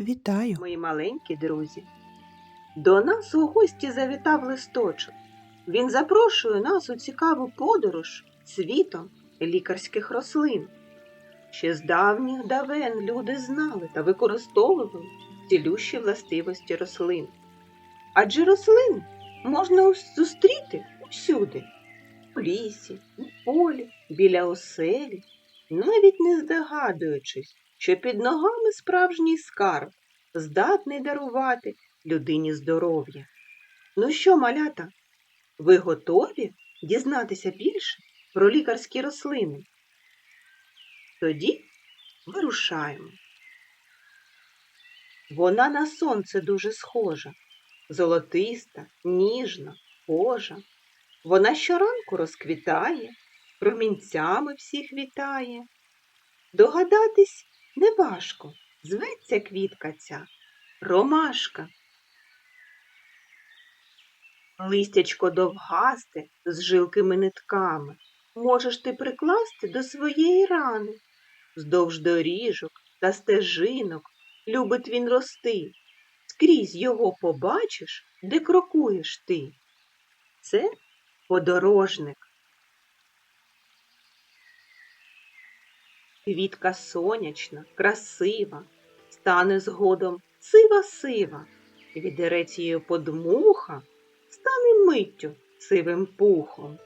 Вітаю! мої маленькі друзі. До нас у гості завітав листочок. Він запрошує нас у цікаву подорож світом лікарських рослин. Ще з давніх давен люди знали та використовували цілющі властивості рослин. Адже рослин можна зустріти всюди у лісі, у полі, біля оселі, навіть не здогадуючись, що під ногами справжній скарб, здатний дарувати людині здоров'я. Ну що, малята, ви готові дізнатися більше про лікарські рослини? Тоді вирушаємо. Вона на сонце дуже схожа, золотиста, ніжна, кожа. Вона щоранку розквітає, промінцями всіх вітає. Догадатись неважко, зветься квітка ця ромашка. Листячко довгасте з жилкими нитками можеш ти прикласти до своєї рани. Вздовж доріжок та стежинок любить він рости. Скрізь його побачиш, де крокуєш ти. Це подорожник. Квітка сонячна, красива, стане згодом сива-сива, відерець її подмуха, стане миттю сивим пухом.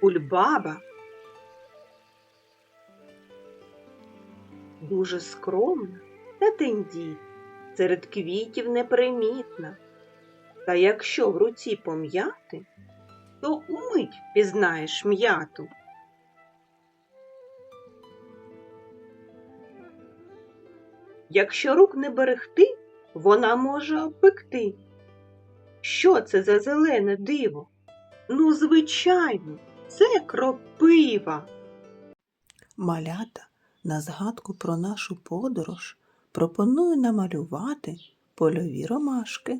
Кульбаба дуже скромна та тендітна, серед квітів непримітна. Та якщо в руці пом'яти, то умить пізнаєш м'яту. Якщо рук не берегти, вона може обпекти. Що це за зелене диво? Ну, звичайно, це кропива. Малята на згадку про нашу подорож пропоную намалювати польові ромашки.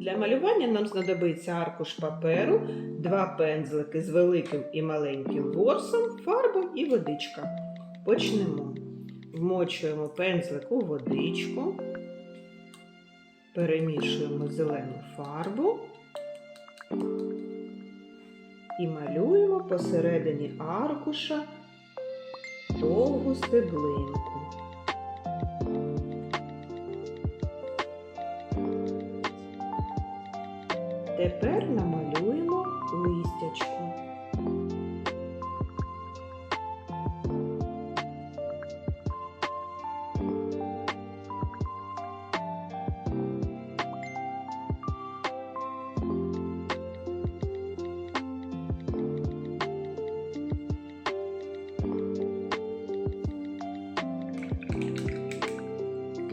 Для малювання нам знадобиться аркуш паперу, два пензлики з великим і маленьким ворсом, фарба і водичка. Почнемо. Вмочуємо пензлик у водичку, перемішуємо зелену фарбу і малюємо посередині аркуша довгу стеблинку. Тепер намалюємо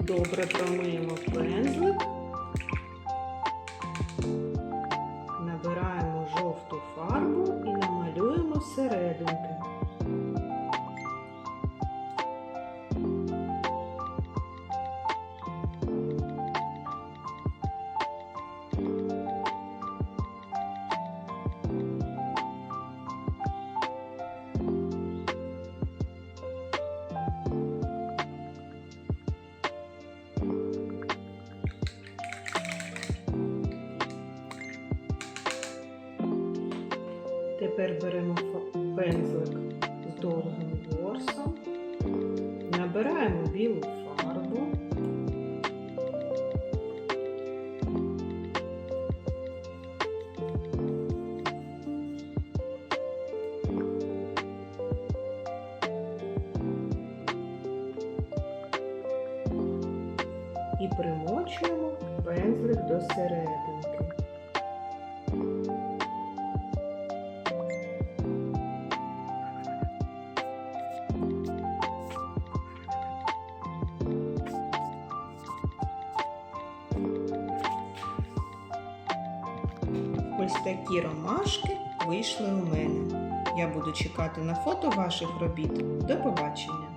Добре промиємо пензлик. Набираємо жовту фарбу і намалюємо серединки. Тепер беремо пензлик з довгим ворсом, набираємо білу фарбу. І примочуємо пензлик до серединки. Ось такі ромашки вийшли у мене. Я буду чекати на фото ваших робіт. До побачення!